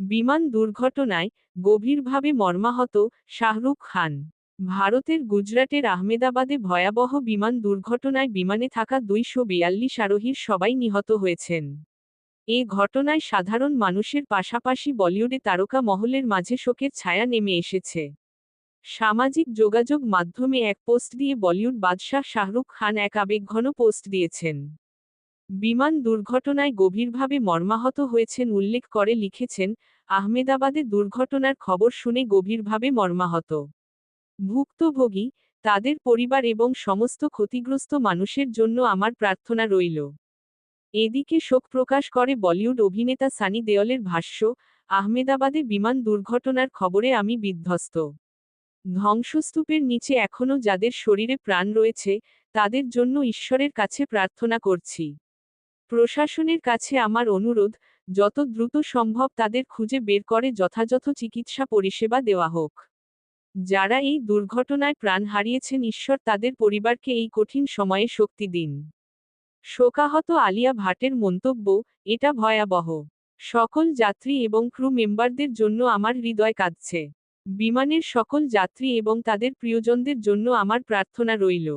বিমান দুর্ঘটনায় গভীরভাবে মর্মাহত শাহরুখ খান। ভারতের গুজরাটের আহমেদাবাদে ভয়াবহ বিমান দুর্ঘটনায় বিমানে থাকা দুইশো বিয়াল্লিশ আরোহীর সবাই নিহত হয়েছেন। এ ঘটনায় সাধারণ মানুষের পাশাপাশি বলিউডে তারকা মহলের মাঝে শোকের ছায়া নেমে এসেছে। সামাজিক যোগাযোগ মাধ্যমে এক পোস্ট দিয়ে বলিউড বাদশাহ শাহরুখ খান এক আবেগঘন পোস্ট দিয়েছেন। বিমান দুর্ঘটনায় গভীরভাবে মর্মাহত হয়েছেন উল্লেখ করে লিখেছেন, আহমেদাবাদে দুর্ঘটনার খবর শুনে গভীরভাবে মর্মাহত। ভুক্তভোগী, তাদের পরিবার এবং সমস্ত ক্ষতিগ্রস্ত মানুষের জন্য আমার প্রার্থনা রইল। এদিকে শোক প্রকাশ করে বলিউড অভিনেতা সানি দেওলের ভাষ্য, আহমেদাবাদে বিমান দুর্ঘটনার খবরে আমি বিধ্বস্ত। ধ্বংসস্তূপের নিচে এখনও যাদের শরীরে প্রাণ রয়েছে, তাদের জন্য ঈশ্বরের কাছে প্রার্থনা করছি। প্রশাসনের কাছে আমার অনুরোধ, যত দ্রুত সম্ভব তাদের খুঁজে বের করে যথাযথ চিকিৎসা পরিষেবা দেওয়া হোক। যারা এই দুর্ঘটনায় প্রাণ হারিয়েছেন ঈশ্বর তাদের পরিবারকে এই কঠিন সময়ে শক্তি দিন। শোকাহত আলিয়া ভাটের মন্তব্য, এটা ভয়াবহ। সকল যাত্রী এবং ক্রু মেম্বারদের জন্য আমার হৃদয় কাঁদছে। বিমানের সকল যাত্রী এবং তাদের প্রিয়জনদের জন্য আমার প্রার্থনা রইল।